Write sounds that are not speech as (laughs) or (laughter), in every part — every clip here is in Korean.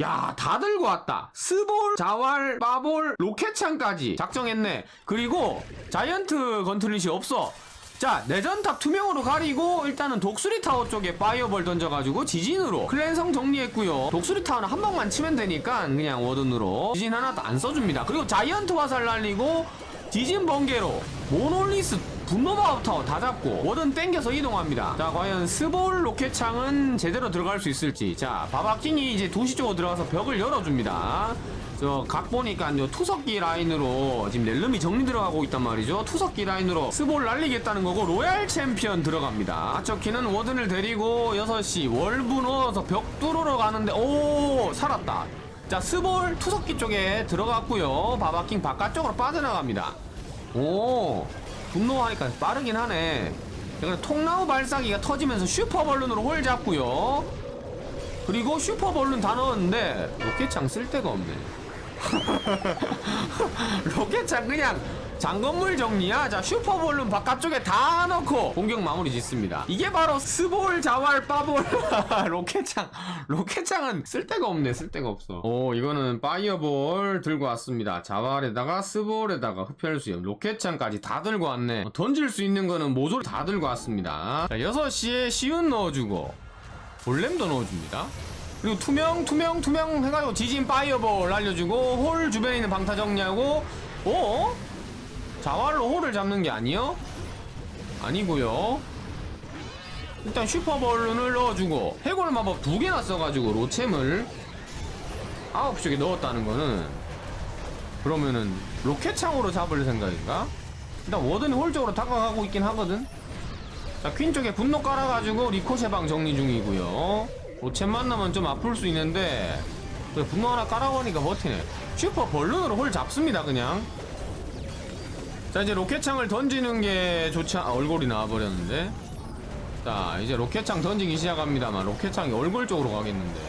야, 다 들고 왔다. 스볼, 자왈, 빠볼, 로켓창까지 작정했네. 그리고 자이언트 건틀릿이 없어. 자, 내전탑 투명으로 가리고 일단은 독수리 타워 쪽에 파이어볼 던져가지고 지진으로 클랜성 정리했고요. 독수리 타워는 한 방만 치면 되니까 그냥 워든으로 지진 하나도 안 써줍니다. 그리고 자이언트 화살 날리고 지진 번개로 모놀리스 분노바우 타워 다 잡고 워든 땡겨서 이동합니다. 자, 과연 스볼 로켓창은 제대로 들어갈 수 있을지. 자, 바바킹이 이제 도시 쪽으로 들어가서 벽을 열어줍니다. 저각 보니까 요 투석기 라인으로 지금 넬름이 정리 들어가고 있단 말이죠. 투석기 라인으로 스볼 날리겠다는 거고 로얄 챔피언 들어갑니다. 아처키는 워든을 데리고 6시 월부 넣어서 벽 뚫으러 가는데 오 살았다. 자 스볼 투석기 쪽에 들어갔고요. 바바킹 바깥쪽으로 빠져나갑니다. 오 분노하니까 빠르긴 하네. 그러니까 통나무 발사기가 터지면서 슈퍼벌룬으로 홀 잡고요. 그리고 슈퍼볼룬 다 넣었는데 로켓창 쓸 데가 없네. (laughs) 로켓창 그냥 장건물 정리야. 자 슈퍼볼룬 바깥쪽에 다 넣고 공격 마무리 짓습니다. 이게 바로 스볼 자왈 빠볼 (laughs) 로켓창. 로켓창은 쓸 데가 없네. 쓸 데가 없어. 오 이거는 파이어볼 들고 왔습니다. 자왈에다가 스볼에다가 흡혈수염 로켓창까지 다 들고 왔네. 어, 던질 수 있는 거는 모조리 다 들고 왔습니다. 자 6시에 시운 넣어주고 볼렘도 넣어줍니다. 그리고 투명, 투명, 투명 해가지고 지진 파이어볼 날려주고 홀 주변에 있는 방타 정리하고 어? 자활로 홀을 잡는 게 아니요? 아니고요. 일단 슈퍼볼룬을 넣어주고 해골 마법 두 개나 써가지고 로챔을 아홉 쪽에 넣었다는 거는 그러면은 로켓창으로 잡을 생각인가? 일단 워든이 홀 쪽으로 다가가고 있긴 하거든. 자, 퀸 쪽에 분노 깔아가지고 리코셰방 정리 중이고요. 로챔 만나면 좀 아플 수 있는데 그래, 분노 하나 깔아보니까 버티네. 슈퍼 벌룬으로 홀 잡습니다, 그냥. 자, 이제 로켓창을 던지는 게 좋지 않... 아, 얼굴이 나와버렸는데. 자, 이제 로켓창 던지기 시작합니다만 로켓창이 얼굴 쪽으로 가겠는데.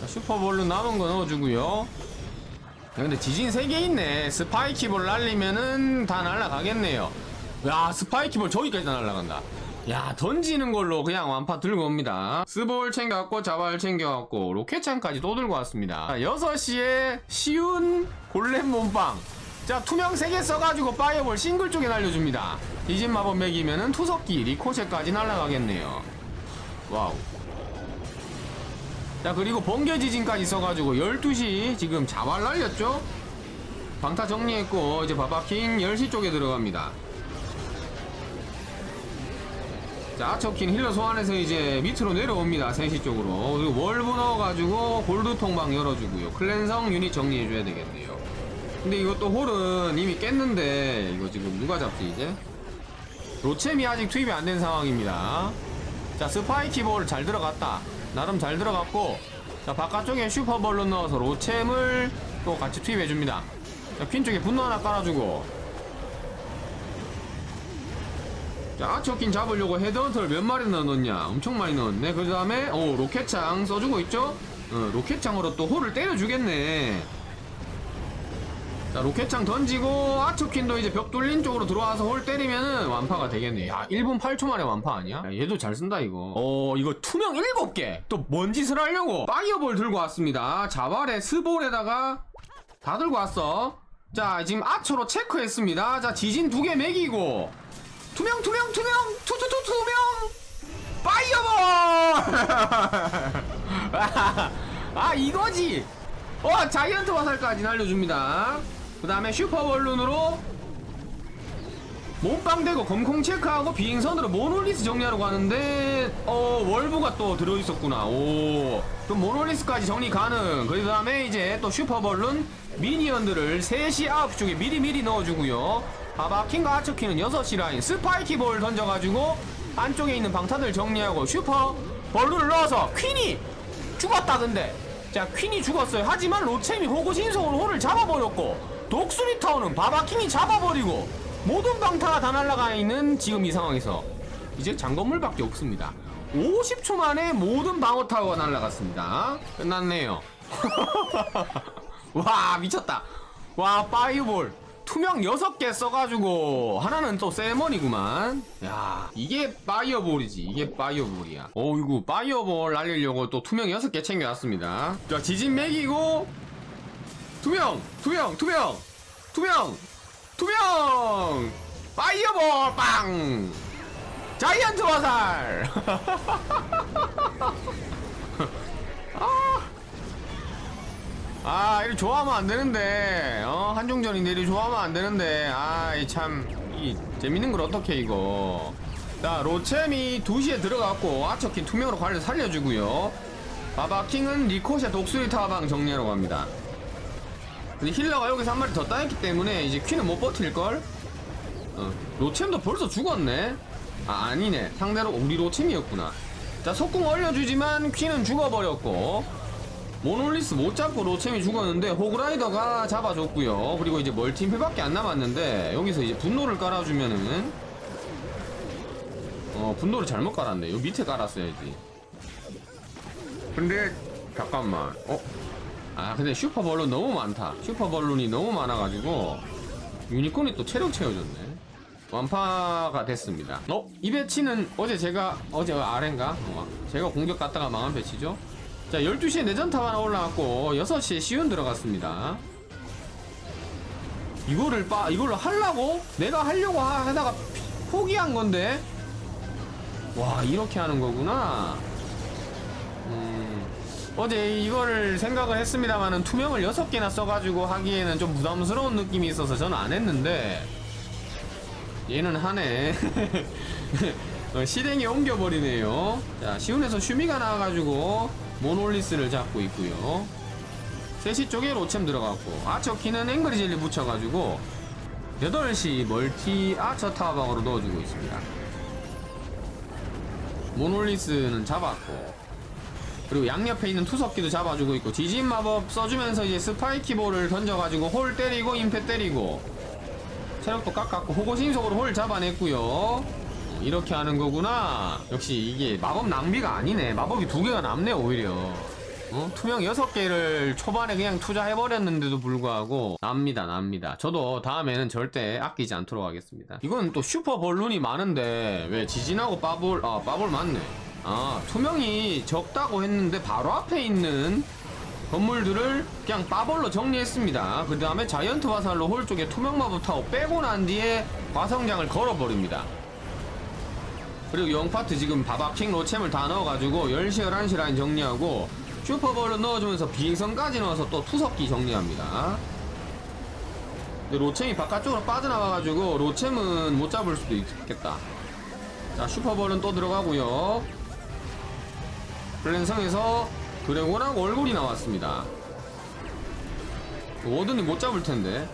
자, 슈퍼 벌룬 남은 거 넣어주고요. 야, 근데 지진 3개 있네. 스파이키볼 날리면은 다 날라가겠네요. 야, 스파이키볼 저기까지 다 날라간다. 야, 던지는 걸로 그냥 완파 들고 옵니다. 스볼 챙겨왔고, 자발 챙겨왔고, 로켓창까지 또 들고 왔습니다. 자, 6시에 쉬운 골렘 몸빵. 자, 투명 3개 써가지고 파이어볼 싱글 쪽에 날려줍니다. 디진 마법 맥이면은 투석기, 리코셰까지 날라가겠네요. 와우. 자 그리고 번개 지진까지 써가지고 12시 지금 자발 날렸죠? 방타 정리했고 이제 바바킹 10시 쪽에 들어갑니다 자 아처킨 힐러 소환해서 이제 밑으로 내려옵니다 3시 쪽으로. 그리고 월부 넣어가지고 골드 통방 열어주고요. 클랜성 유닛 정리해줘야 되겠네요. 근데 이것도 홀은 이미 깼는데 이거 지금 누가 잡지 이제? 로챔이 아직 투입이 안 된 상황입니다. 자 스파이키 볼 잘 들어갔다. 나름 잘 들어갔고 자 바깥쪽에 슈퍼볼로 넣어서 로챔을 또 같이 투입해줍니다. 자 퀸 쪽에 분노 하나 깔아주고 자 아처킨 잡으려고 헤드헌터를 몇 마리나 넣었냐. 엄청 많이 넣었네. 그 다음에 오 로켓창 써주고 있죠? 어, 로켓창으로 또 홀을 때려주겠네. 자 로켓창 던지고 아처킨도 이제 벽 뚫린 쪽으로 들어와서 홀 때리면은 완파가 되겠네. 야 1분 8초 만에 완파 아니야? 야, 얘도 잘 쓴다 이거. 어 이거 투명 7개. 또 뭔 짓을 하려고. 파이어볼 들고 왔습니다. 자발에 스볼에다가 다 들고 왔어. 자 지금 아처로 체크했습니다. 자 지진 두 개 매기고 투명 투명 투명 투투투 투명! 파이어볼! (laughs) 아 이거지! 어 자이언트 화살까지 날려줍니다. 그 다음에 슈퍼볼룬으로 몸빵 대고 검콩 체크하고 비행선으로 모놀리스 정리하러 가는데 어 월부가 또 들어있었구나. 오. 그럼 모놀리스까지 정리 가능. 그 다음에 이제 또 슈퍼볼룬 미니언들을 3시 9시 쪽에 미리미리 넣어주고요 바바킹과 아처키는 6시 라인. 스파이키볼 던져가지고 안쪽에 있는 방탄을 정리하고 슈퍼 벌룬을 넣어서 퀸이 죽었다 근데. 자 퀸이 죽었어요. 하지만 로챔이 호구 신성으로 홀을 잡아버렸고 독수리 타워는 바바킹이 잡아버리고 모든 방타가 다 날아가 있는 지금 이 상황에서 이제 장건물밖에 없습니다. 50초 만에 모든 방어 타워가 날아갔습니다. 끝났네요. (laughs) 와 미쳤다. 와 파이어볼 투명 6개 써가지고 하나는 또 세레머니구만. 야 이게 파이어볼이지. 이게 파이어볼이야. 어이구 파이어볼 날리려고 또 투명 6개 챙겨왔습니다. 자 지진 매기고 투명 투명 투명 투명 투명! 파이어볼 빵! 자이언트 화살 (laughs) 아, 이거 좋아하면 안 되는데, 어, 한종전인데 이거 좋아하면 안 되는데, 아, 이 참, 이, 재밌는 걸 어떻게 이거. 자, 로챔이 2시에 들어갔고, 아처킨 투명으로 관리 살려주고요. 바바킹은 리코시아 독수리 타방 정리하러 갑니다. 근데 힐러가 여기서 한 마리 더 따였기 때문에 이제 퀸은 못 버틸걸? 어, 로챔도 벌써 죽었네? 아, 아니네. 상대로 우리 로챔이었구나. 자, 속궁 얼려주지만 퀸은 죽어버렸고, 모놀리스 못 잡고 로챔이 죽었는데 호그라이더가 잡아줬고요. 그리고 이제 멀티임팩밖에 안 남았는데 여기서 이제 분노를 깔아주면은 어 분노를 잘못 깔았네. 요 밑에 깔았어야지. 근데 잠깐만. 어? 아 근데 슈퍼벌룬 너무 많다. 슈퍼벌룬이 너무 많아가지고 유니콘이 또 체력 채워줬네. 완파가 됐습니다. 어? 이 배치는 어제 제가 어제 아래인가? 어, 제가 공격 갔다가 망한 배치죠? 자 12시에 내전탑 하나 올라왔고 6시에 시운 들어갔습니다. 이거를 빠 이걸로 하려고? 내가 하려고 하- 하다가 포기한 건데? 와 이렇게 하는 거구나. 음, 어제 이거를 생각을 했습니다만은 투명을 6개나 써가지고 하기에는 좀 부담스러운 느낌이 있어서 저는 안 했는데 얘는 하네. (laughs) 어, 실행에 옮겨버리네요. 자 시운에서 슈미가 나와가지고 모놀리스를 잡고 있고요. 3시 쪽에 로챔 들어갔고 아처키는 앵그리 젤리 붙여가지고 8시 멀티 아처 타방으로 넣어주고 있습니다. 모놀리스는 잡았고 그리고 양옆에 있는 투석기도 잡아주고 있고 지진 마법 써주면서 이제 스파이키볼을 던져가지고 홀 때리고 임페 때리고 체력도 깎았고 호고 신속으로 홀 잡아냈고요 이렇게 하는 거구나 역시 이게 마법 낭비가 아니네 마법이 두 개가 남네 오히려 어? 투명 여섯 개를 초반에 그냥 투자해버렸는데도 불구하고 납니다 납니다 저도 다음에는 절대 아끼지 않도록 하겠습니다 이건 또 슈퍼 벌룬이 많은데 왜 지진하고 빠볼 아 빠볼 맞네 아 투명이 적다고 했는데 바로 앞에 있는 건물들을 그냥 빠벌로 정리했습니다. 그 다음에 자이언트 화살로 홀 쪽에 투명 마법 타워 빼고 난 뒤에 과성장을 걸어버립니다. 그리고 영파트 지금 바바킹 로챔을 다 넣어가지고 10시 11시 라인 정리하고 슈퍼볼을 넣어주면서 비행선까지 넣어서 또 투석기 정리합니다. 로챔이 바깥쪽으로 빠져나와가지고 로챔은 못 잡을 수도 있겠다. 자 슈퍼볼은 또 들어가고요. 플랜성에서 드래곤하고 얼굴이 나왔습니다. 워든이 못 잡을 텐데.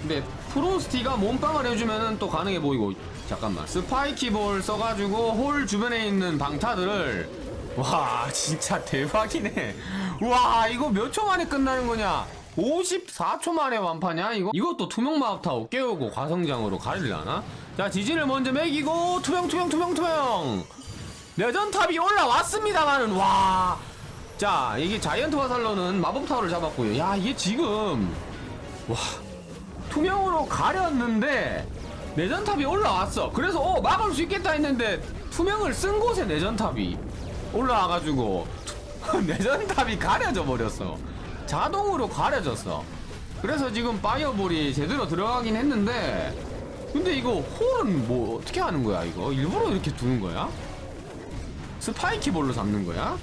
근데 프로스티가 몸빵을 해주면은 또 가능해 보이고. 잠깐만. 스파이키볼 써가지고 홀 주변에 있는 방타들을. 와, 진짜 대박이네. 와, 이거 몇 초 만에 끝나는 거냐? 54초 만에 완파냐? 이거? 이것도 투명 마법타워 깨우고 과성장으로 가리려나? 자, 지진을 먼저 매기고, 투명, 투명, 투명, 투명! 레전탑이 올라왔습니다만은, 와. 자, 이게 자이언트 화살로는 마법 타워를 잡았고요. 야, 이게 지금 와 투명으로 가렸는데 내전탑이 올라왔어. 그래서 어 막을 수 있겠다 했는데 투명을 쓴 곳에 내전탑이 올라와가지고 (laughs) 내전탑이 가려져 버렸어. 자동으로 가려졌어. 그래서 지금 파이어볼이 제대로 들어가긴 했는데 근데 이거 홀은 뭐 어떻게 하는 거야 이거 일부러 이렇게 두는 거야? 스파이키볼로 잡는 거야?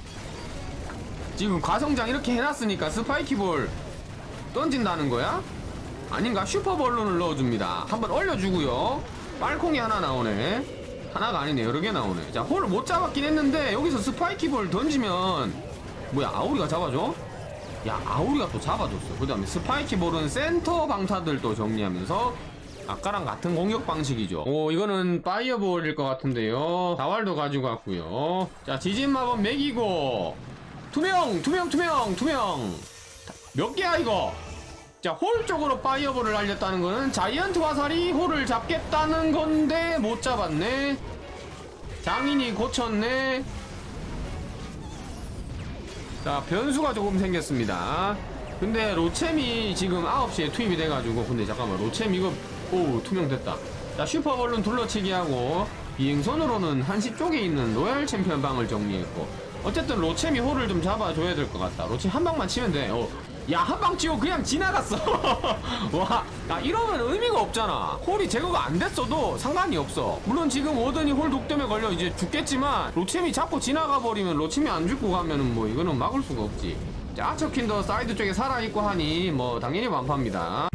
지금 과성장 이렇게 해놨으니까 스파이키볼 던진다는 거야? 아닌가? 슈퍼벌룬을 넣어줍니다. 한번 얼려주고요. 빨콩이 하나 나오네. 하나가 아니네. 여러 개 나오네. 자, 홀을 못 잡았긴 했는데 여기서 스파이키볼 던지면 뭐야? 아우리가 잡아줘? 야, 아우리가 또 잡아줬어. 그 다음에 스파이키볼은 센터 방타들 또 정리하면서 아까랑 같은 공격 방식이죠. 오, 이거는 파이어볼일 것 같은데요. 다왈도 가지고 왔고요. 자, 지진 마법 매기고 투명, 투명, 투명, 투명. 몇 개야 이거? 자, 홀 쪽으로 파이어볼을 날렸다는 거는 자이언트 화살이 홀을 잡겠다는 건데 못 잡았네. 장인이 고쳤네. 자, 변수가 조금 생겼습니다. 근데 로챔이 지금 9시에 투입이 돼가지고 근데 잠깐만 로챔 이거 오 투명됐다 자 슈퍼볼룬 둘러치기 하고 비행선으로는 한시 쪽에 있는 로얄 챔피언 방을 정리했고 어쨌든 로챔이 홀을 좀 잡아줘야 될 것 같다 로챔 한 방만 치면 돼 어. 야 한 방 치고 그냥 지나갔어. (laughs) 와 야, 이러면 의미가 없잖아. 홀이 제거가 안 됐어도 상관이 없어. 물론 지금 오든이 홀 독점에 걸려 이제 죽겠지만 로챔이 자꾸 지나가 버리면 로챔이 안 죽고 가면은 뭐 이거는 막을 수가 없지. 자 아처킨도 사이드 쪽에 살아있고 하니 뭐 당연히 완파입니다